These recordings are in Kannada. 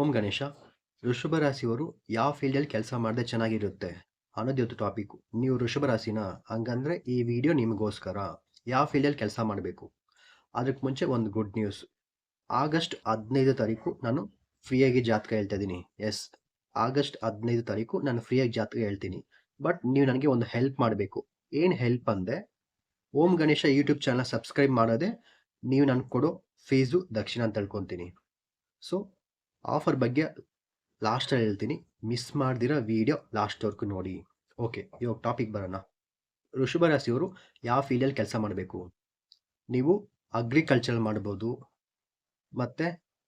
ಓಂ ಗಣೇಶ, ವೃಷಭ ರಾಶಿಯವರು ಯಾವ ಫೀಲ್ಡಲ್ಲಿ ಕೆಲಸ ಮಾಡಿದ್ರೆ ಚೆನ್ನಾಗಿರುತ್ತೆ ಅನ್ನೋದು ಇವತ್ತು ಟಾಪಿಕ್ ನೀವು ವೃಷಭ ರಾಶಿನ, ಹಂಗಂದ್ರೆ ಈ ವಿಡಿಯೋ ನಿಮಗೋಸ್ಕರ ಯಾವ ಫೀಲ್ಡಲ್ಲಿ ಕೆಲಸ ಮಾಡಬೇಕು? ಅದಕ್ಕೆ ಮುಂಚೆ ಒಂದು ಗುಡ್ ನ್ಯೂಸ್ ಆಗಸ್ಟ್ ಹದಿನೈದು ತಾರೀಕು ನಾನು ಫ್ರೀಯಾಗಿ ಜಾತಕ ಹೇಳ್ತಾ ಇದ್ದೀನಿ. ಎಸ್ ಆಗಸ್ಟ್ ಹದಿನೈದು ತಾರೀಕು ನಾನು ಫ್ರೀಯಾಗಿ ಜಾತಕ ಹೇಳ್ತೀನಿ. ಬಟ್ ನೀವು ನನಗೆ ಒಂದು ಹೆಲ್ಪ್ ಮಾಡಬೇಕು. ಏನು ಹೆಲ್ಪ್ ಅಂದರೆ, Om Ganesha YouTube channel subscribe ಮಾಡೋದೇ ನೀವು ನನಗೆ ಕೊಡೋ ಫೀಸು ದಕ್ಷಿಣ ಅಂತ ತಿಳ್ಕೊತೀನಿ. ಸೊ ಆಫರ್ ಬಗ್ಗೆ ಲಾಸ್ಟಲ್ಲಿ ಹೇಳ್ತೀನಿ. ಮಿಸ್ ಮಾಡ್ದಿರೋ ವಿಡಿಯೋ ಲಾಸ್ಟ್ವರೆಗೂ ನೋಡಿ. ಓಕೆ ಇವಾಗ ಟಾಪಿಕ್ ಬರೋಣ. ಋಷಭ ರಾಶಿಯವರು ಯಾವ ಫೀಲ್ಡಲ್ಲಿ ಕೆಲಸ ಮಾಡಬೇಕು? ನೀವು ಅಗ್ರಿಕಲ್ಚರಲ್ ಮಾಡ್ಬೋದು, ಮತ್ತು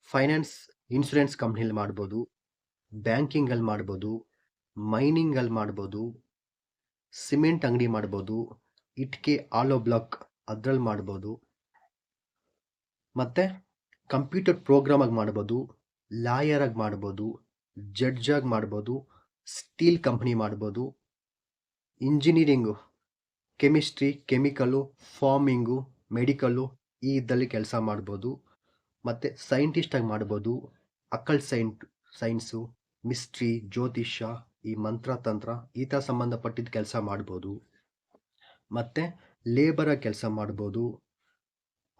ಫೈನಾನ್ಸ್ ಇನ್ಶೂರೆನ್ಸ್ ಕಂಪ್ನಿಲಿ ಮಾಡ್ಬೋದು ಬ್ಯಾಂಕಿಂಗಲ್ಲಿ ಮಾಡ್ಬೋದು ಮೈನಿಂಗಲ್ಲಿ ಮಾಡ್ಬೋದು ಸಿಮೆಂಟ್ ಅಂಗಡಿ ಮಾಡ್ಬೋದು, ಇಟ್ಕೆ ಆಲೋ ಬ್ಲಾಕ್ ಅದರಲ್ಲಿ ಮಾಡ್ಬೋದು, ಮತ್ತು ಕಂಪ್ಯೂಟರ್ ಪ್ರೋಗ್ರಾಮಾಗಿ ಮಾಡ್ಬೋದು ಲಾಯರಾಗಿ ಮಾಡ್ಬೋದು ಜಡ್ಜಾಗಿ ಮಾಡ್ಬೋದು, ಸ್ಟೀಲ್ ಕಂಪ್ನಿ ಮಾಡ್ಬೋದು, engineering, chemistry chemical farming medical ಈ ಇದ್ದಲ್ಲಿ ಕೆಲಸ ಮಾಡ್ಬೋದು. ಮತ್ತು ಸೈಂಟಿಸ್ಟಾಗಿ ಮಾಡ್ಬೋದು, ಅಕಲ್ ಸೈಂಟ್, ಸೈನ್ಸು, ಮಿಸ್ಟ್ರಿ, ಜ್ಯೋತಿಷ್ಯ, ಈ ಮಂತ್ರ ತಂತ್ರ ಈ ಥರ ಸಂಬಂಧಪಟ್ಟಿದ್ದ ಕೆಲಸ ಮಾಡ್ಬೋದು. ಮತ್ತು ಲೇಬರಾಗಿ ಕೆಲಸ ಮಾಡ್ಬೋದು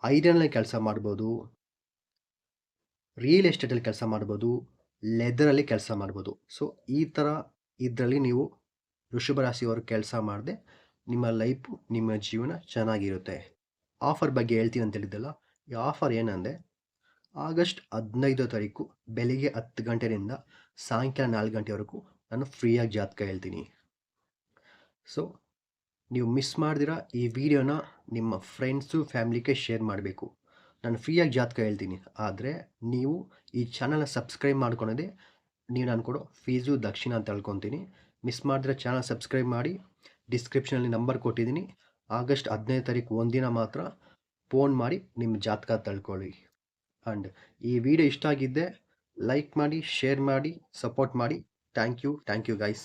ಐರನ್ನಲ್ಲಿ ಕೆಲಸ ಮಾಡ್ಬೋದು ರಿಯಲ್ ಎಸ್ಟೇಟಲ್ಲಿ ಕೆಲಸ ಮಾಡ್ಬೋದು ಲೆದರಲ್ಲಿ ಕೆಲಸ ಮಾಡ್ಬೋದು. ಸೊ ಈ ಥರ ಇದರಲ್ಲಿ ನೀವು ರಾಶಿಯವರು ಕೆಲಸ ಮಾಡದೆ ನಿಮ್ಮ ಲೈಫು ನಿಮ್ಮ ಜೀವನ ಚೆನ್ನಾಗಿರುತ್ತೆ. ಆಫರ್ ಬಗ್ಗೆ ಹೇಳ್ತೀನಿ ಅಂತ ಹೇಳಿದ್ದಲ್ಲ, ಈ ಆಫರ್ ಏನಂದರೆ ಆಗಸ್ಟ್ ಹದಿನೈದು ತಾರೀಕು ಬೆಳಿಗ್ಗೆ ಹತ್ತು ಗಂಟೆಯಿಂದ ಸಾಯಂಕಾಲ ನಾಲ್ಕು ಗಂಟೆವರೆಗೂ ನಾನು ಫ್ರೀಯಾಗಿ ಜಾತಕ ಹೇಳ್ತೀನಿ. ಸೊ ನೀವು ಮಿಸ್ ಮಾಡ್ದಿರ ಈ ವಿಡಿಯೋನ ನಿಮ್ಮ ಫ್ರೆಂಡ್ಸು ಫ್ಯಾಮ್ಲಿಗೆ ಶೇರ್ ಮಾಡಬೇಕು. ನಾನು ಫ್ರೀಯಾಗಿ ಜಾತಕ ಹೇಳ್ತೀನಿ. ಆದರೆ ನೀವು ಈ ಚಾನಲ್ನ ಸಬ್ಸ್ಕ್ರೈಬ್ ಮಾಡ್ಕೊಳೋದೇ ನೀವು ನಾನು ಕೊಡೋ ಫೀಸು ದಕ್ಷಿಣ ಅಂತ ಹೇಳ್ಕೊತೀನಿ. ಮಿಸ್ ಮಾಡಿದ್ರೆ ಚಾನಲ್ ಸಬ್ಸ್ಕ್ರೈಬ್ ಮಾಡಿ. ಡಿಸ್ಕ್ರಿಪ್ಷನಲ್ಲಿ ನಂಬರ್ ಕೊಟ್ಟಿದ್ದೀನಿ. ಆಗಸ್ಟ್ ಹದಿನೈದು ತಾರೀಕು ಒಂದಿನ ಮಾತ್ರ ಫೋನ್ ಮಾಡಿ ನಿಮ್ಮ ಜಾತಕ ತಳ್ಕೊಳ್ಳಿ. ಆ್ಯಂಡ್ ಈ ವಿಡಿಯೋ ಇಷ್ಟ ಆಗಿದ್ದೆ ಲೈಕ್ ಮಾಡಿ ಶೇರ್ ಮಾಡಿ ಸಪೋರ್ಟ್ ಮಾಡಿ. Thank you thank you guys